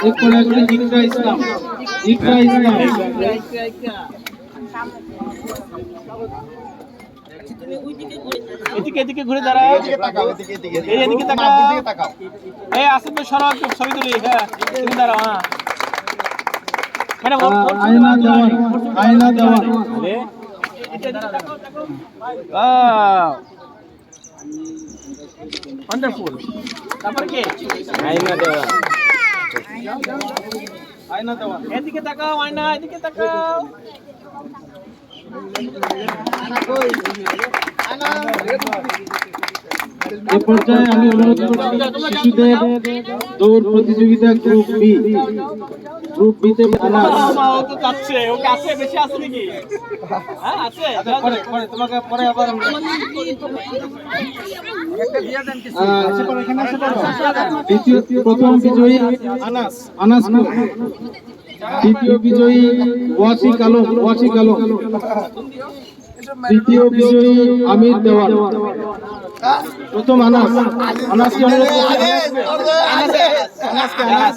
এরপরে আসবে ইকরা ইসলাম। ইকরা ইসলাম। এদিকে এদিকে ঘুরে দাঁড়াও। এই এদিকে তাকাও। এই ছবি তুলি হ্যাঁ। তুমি দাঁড়াও হ্যাঁ। ম্যাডাম আয়না দেওয়ান। আয়না দেওয়ান Wow! Wonderful. তারপরে কে? আয়না দেওয়ান আয়না দেওয়ান এদিকে তাকাও আয়না এদিকে তাকাও এ পর্যায়ে আমি অনুরোধ করছি শিশুদের দৌড় প্রতিযোগিতা গ্রুপ বি গ্রুপ বিতে আনাস মা, ও তো যাচ্ছে ওকে আছে বেশি আছে নাকি? হ্যাঁ আছে পরে পরে তোমাকে পরে আবার আচ্ছা, দ্বিতীয় প্রথম বিজয়ী আনাস। আনাস বিজয়ী ওয়াসিক আলম ওয়াসিক আলম তৃতীয় বিজয়ী আমির দেওয়ান প্রথম আনাস। আনাসকে অনুরোধ আনাসকে আনাস।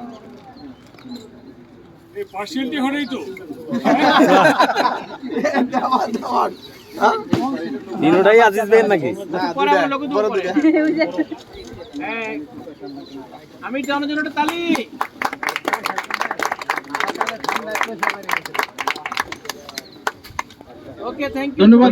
পার্সিয়ালটি হলেই তো। আজিজ ভাইয়ের নাকি? এই, আমি জানার জন্য একটা তালি। ওকে থ্যাংক ইউ ধন্যবাদ।